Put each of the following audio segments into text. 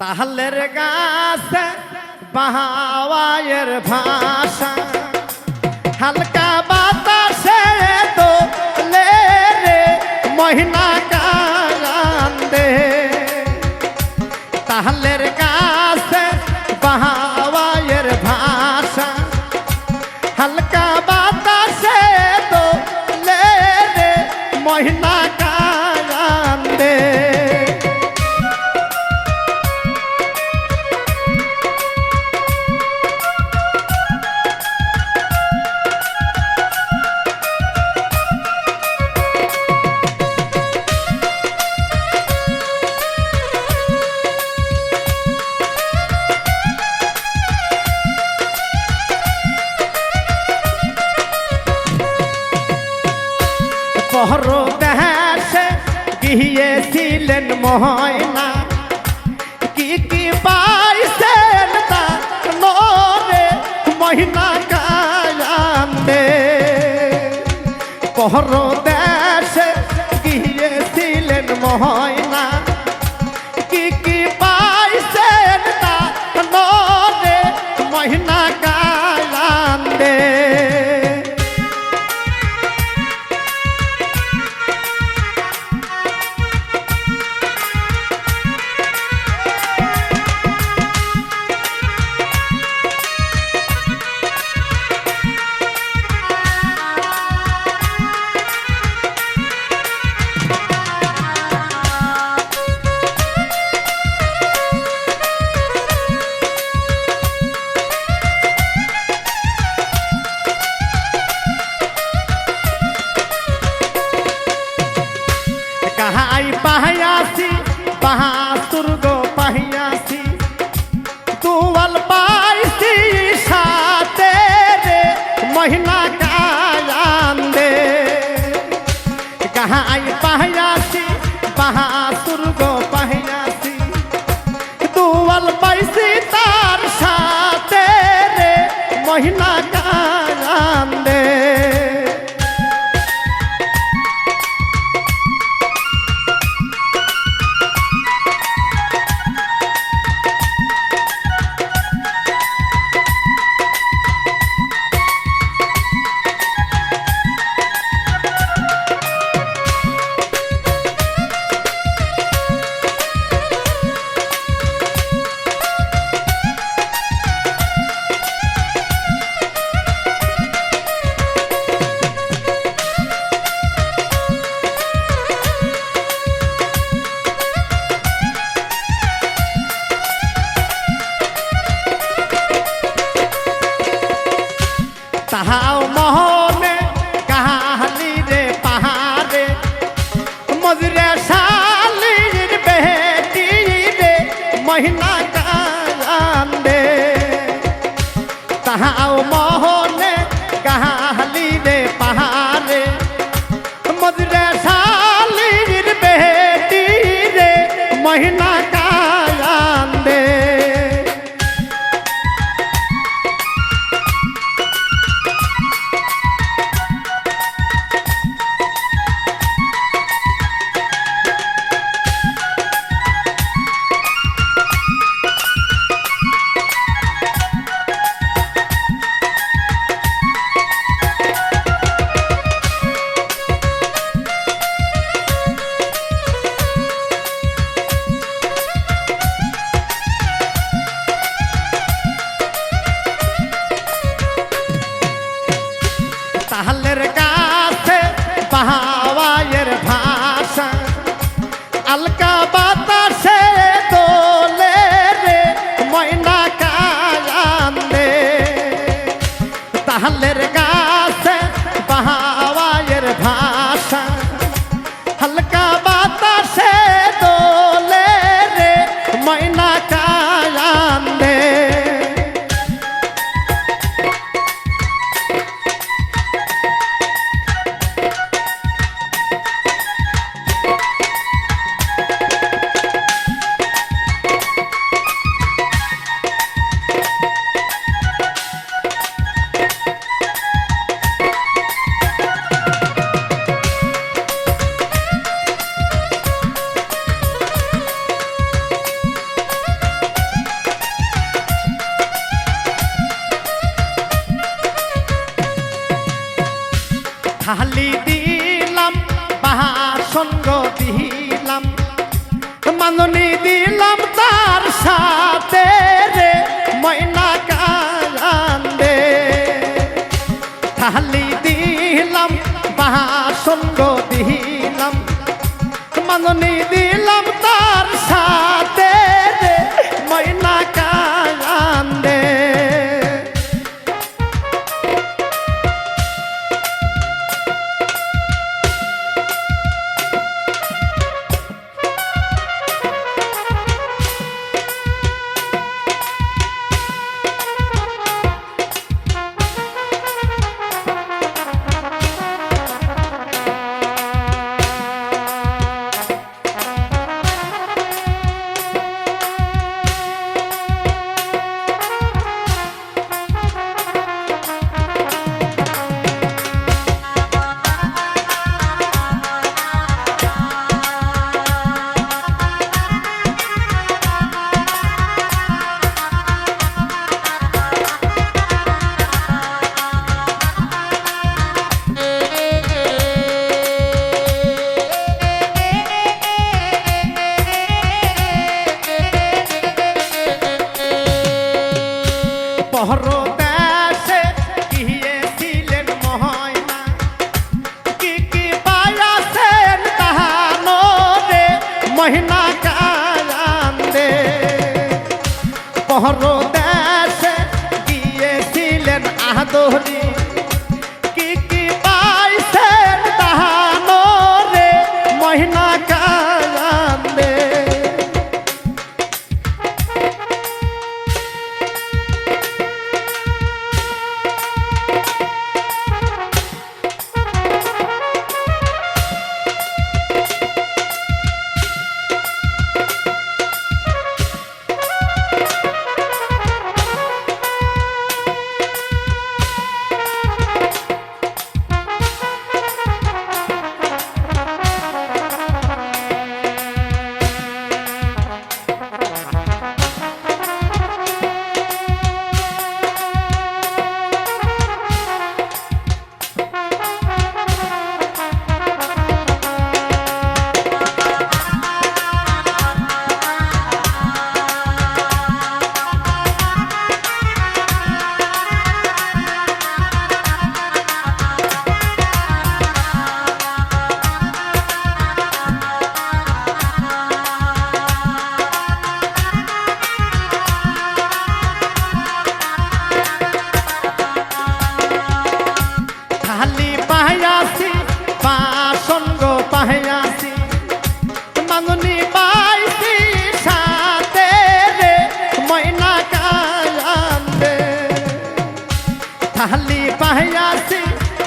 তাহলের গাছে বাহাওয়ায়ের ভাষা। হালকা বাতাসে দোলে রে মহিনা কান্দে তাহলের পহর দেশে গিয়েছিলেন ময়না কি কি পাইছেন তা নরে মহিনা কায়ান্দে পহর দেশে গিয়েছিলেন ময়না মহিনা কায়ান্দে কাহাই পাহায়াসি বাহাসুর গো পাহিয়াসি তুয়াল পাইছি তার সাথে রে মহিনা কায়ান্দে তাহাও মহিনা বাহাওয়ায়ের থালি দিলাম বাসঙ্গ দিলাম। মাননি দিলাম তার সাথে রে ময়না কান্দে থালি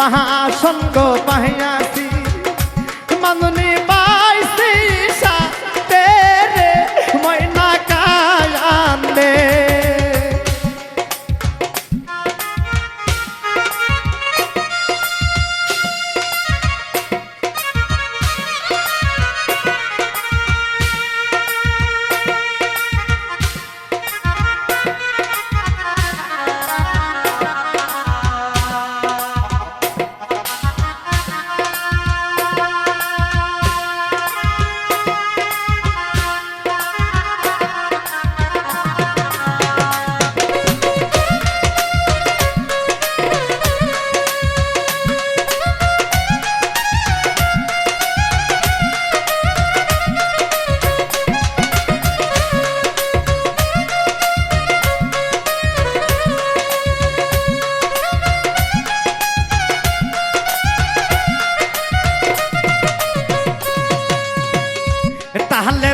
পাহা সঙ্গ পাহিয়া dejarle